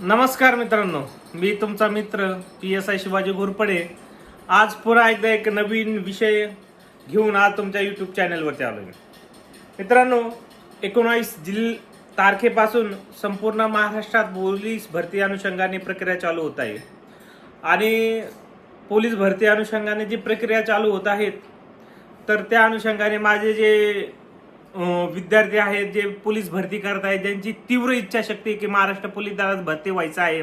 नमस्कार मित्रांनो मी तुमचा मित्र P S I Shivaji Ghorpade. आज पुन्हा एकदा एक नवीन विषय घेऊन आज तुमच्या यूट्यूब चॅनलवरती आलो मी मित्रांनो एकोणावीस जिल तारखेपासून संपूर्ण महाराष्ट्रात पोलीस भरती अनुषंगाने प्रक्रिया चालू होत आहे. आणि पोलीस भरती अनुषंगाने जी प्रक्रिया चालू होत आहेत तर त्या अनुषंगाने माझे जे विद्यार्थी आहेत जे पोलीस भरती करत आहेत ज्यांची तीव्र इच्छाशक्ती आहे की महाराष्ट्र पोलीस दलात भरती व्हायचं आहे.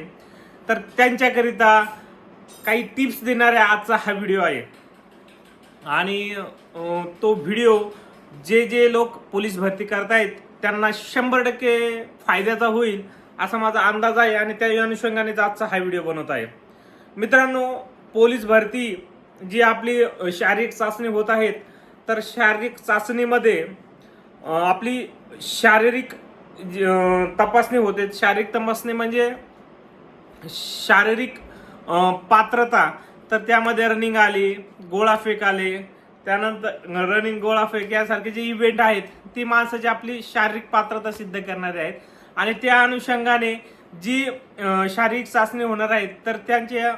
तर त्यांच्याकरिता काही टिप्स देणाऱ्या आजचा हा व्हिडिओ आहे. आणि तो व्हिडिओ जे जे लोक पोलीस भरती करतायत त्यांना शंभर टक्के फायद्याचा होईल असा माझा अंदाज आहे आणि त्या अनुषंगाने आजचा हा व्हिडिओ बनवत आहे. मित्रांनो पोलीस भरती जी आपली शारीरिक चाचणी होत आहेत तर शारीरिक चाचणीमध्ये आपली शारीरिक तपासणी होते. शारीरिक तपासणी म्हणजे शारीरिक पात्रता. तर त्यामध्ये रनिंग आली गोळाफेक आले. त्यानंतर रनिंग गोळाफेक यासारखे जे इव्हेंट आहेत ती माणसाची आपली शारीरिक पात्रता सिद्ध करणारे आहेत. आणि त्या अनुषंगाने जी शारीरिक चाचणी होणार आहेत तर त्यांच्या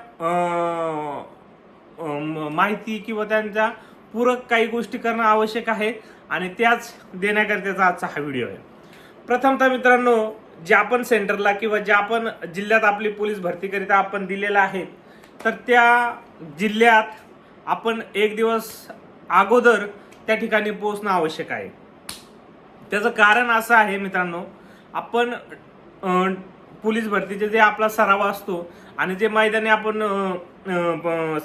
माहिती किंवा त्यांचा पूरक काही गोष्टी करणं आवश्यक आहे. आणि त्याच देण्याकरिताचा आजचा हा व्हिडिओ आहे. प्रथमतः मित्रांनो ज्या आपण सेंटरला किंवा ज्या आपण जिल्ह्यात आपली पोलीस भरतीकरिता आपण दिलेला आहे तर त्या जिल्ह्यात आपण एक दिवस अगोदर त्या ठिकाणी पोहोचणं आवश्यक आहे. त्याचं कारण असं आहे मित्रांनो आपण पोलीस भरतीचे जे आपला सराव असतो आणि जे मैदानी आपण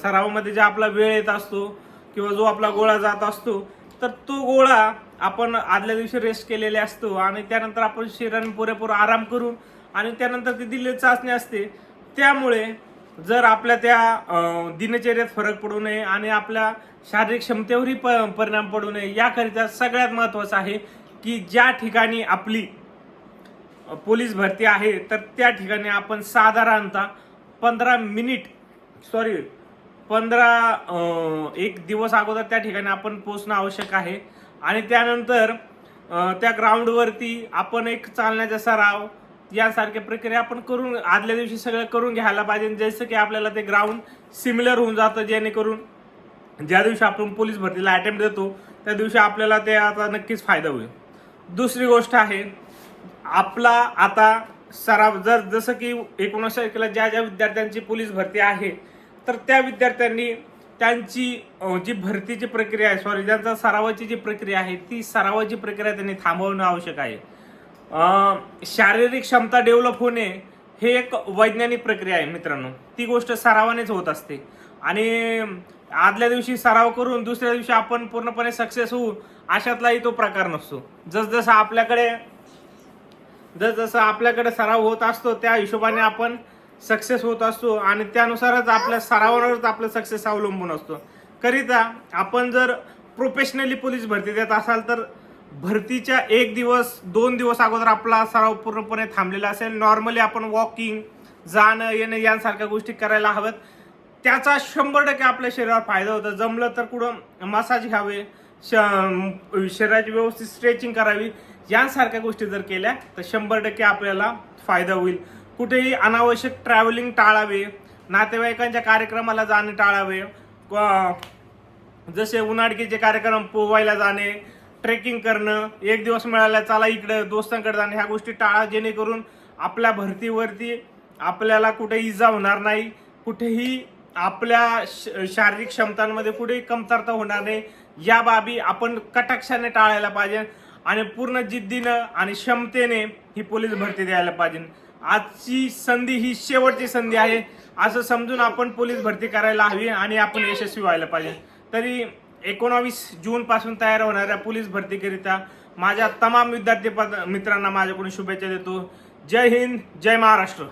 सरावामध्ये जे आपला वेळ येत असतो किंवा जो आपला गोळा जात असतो तर तो गोळा आपण आदल्या दिवशी रेस्ट केलेले असतो आणि त्यानंतर आपण शरीराने पुरेपूर आराम करून आणि त्यानंतर ती दिलेली चाचणी असते. त्यामुळे जर आपल्या त्या दिनचर्यात फरक पडू नये आणि आपल्या शारीरिक क्षमतेवरही प परिणाम पडू नये याकरिता सगळ्यात महत्त्वाचं आहे की ज्या ठिकाणी आपली पोलीस भरती आहे तर त्या ठिकाणी आपण साधारणतः पंधरा मिनिट सॉरी पंधरा एक दिवस अगोदर त्या ठिकाणी आपण पोचणं आवश्यक आहे. आणि त्यानंतर त्या ग्राउंडवरती आपण एक चालण्याचा सराव यासारख्या प्रक्रिया आपण करून आदल्या दिवशी सगळं करून घ्यायला पाहिजे. जसं की आपल्याला ते ग्राउंड सिमिलर होऊन जातं जेणेकरून ज्या दिवशी आपण पोलीस भरतीला अटेम्प्ट देतो त्या दिवशी आपल्याला ते आता नक्कीच फायदा होईल. दुसरी गोष्ट आहे आपला आता सराव जर जसं की एकोणीसशे तारखेला ज्या ज्या विद्यार्थ्यांची पोलीस भरती आहे तर त्या विद्यार्थ्यांनी त्यांची जी भरतीची प्रक्रिया आहे सॉरी ज्यांचा सरावाची जी प्रक्रिया आहे ती सरावाची प्रक्रिया त्यांनी थांबवणं आवश्यक आहे. शारीरिक क्षमता डेव्हलप होणे हे एक वैज्ञानिक प्रक्रिया आहे मित्रांनो. ती गोष्ट सरावानेच होत असते. आणि आदल्या दिवशी सराव करून दुसऱ्या दिवशी आपण पूर्णपणे सक्सेस होऊ अशातलाही तो प्रकार नसतो. जसजसं आपल्याकडे जसजसं आपल्याकडे सराव होत असतो त्या हिशोबाने आपण सक्सेस होत असतो आणि त्यानुसारच आपल्या सरावावरच आपलं सक्सेस अवलंबून असतो. करिता आपण जर प्रोफेशनली पोलीस भरती देत असाल तर भरतीच्या एक दिवस दोन दिवस अगोदर आपला सराव पूर्णपणे थांबलेला असेल. नॉर्मली आपण वॉकिंग जाणं येणं यांसारख्या गोष्टी करायला हव्यात. त्याचा शंभर टक्के आपल्या शरीरावर फायदा होतो. जमलं तर कुठं मसाज घ्यावे श- शरीराची व्यवस्थित स्ट्रेचिंग करावी यांसारख्या गोष्टी जर केल्या तर शंभर टक्के आपल्याला फायदा होईल. कुठेही अनावश्यक ट्रॅव्हलिंग टाळावे नातेवाईकांच्या कार्यक्रमाला जाणे टाळावे जसे उन्हाळकीचे कार्यक्रम पोवायला जाणे ट्रेकिंग करणं एक दिवस मिळाला चला इकडं दोस्तांकडे जाणे ह्या गोष्टी टाळा जेणेकरून आपल्या भरतीवरती आपल्याला कुठे इजा होणार नाही कुठेही आपल्या श- शारीरिक क्षमतांमध्ये कुठेही कमतरता होणार नाही या बाबी आपण कटाक्षाने टाळायला पाहिजे आणि पूर्ण जिद्दीनं आणि क्षमतेने ही पोलीस भरती द्यायला पाहिजे. आजची संधी ही शेवटची संधी आहे. असं समजून आपण पोलीस भरती करायला हवी आणि आपण यशस्वी व्हायला पाहिजे. तरी एकोणावीस जून पासून तयार होणाऱ्या पोलीस भरतीकरिता माझ्या तमाम विद्यार्थी मित्रांना माझ्याकडून शुभेच्छा देतो. जय हिंद जय महाराष्ट्र.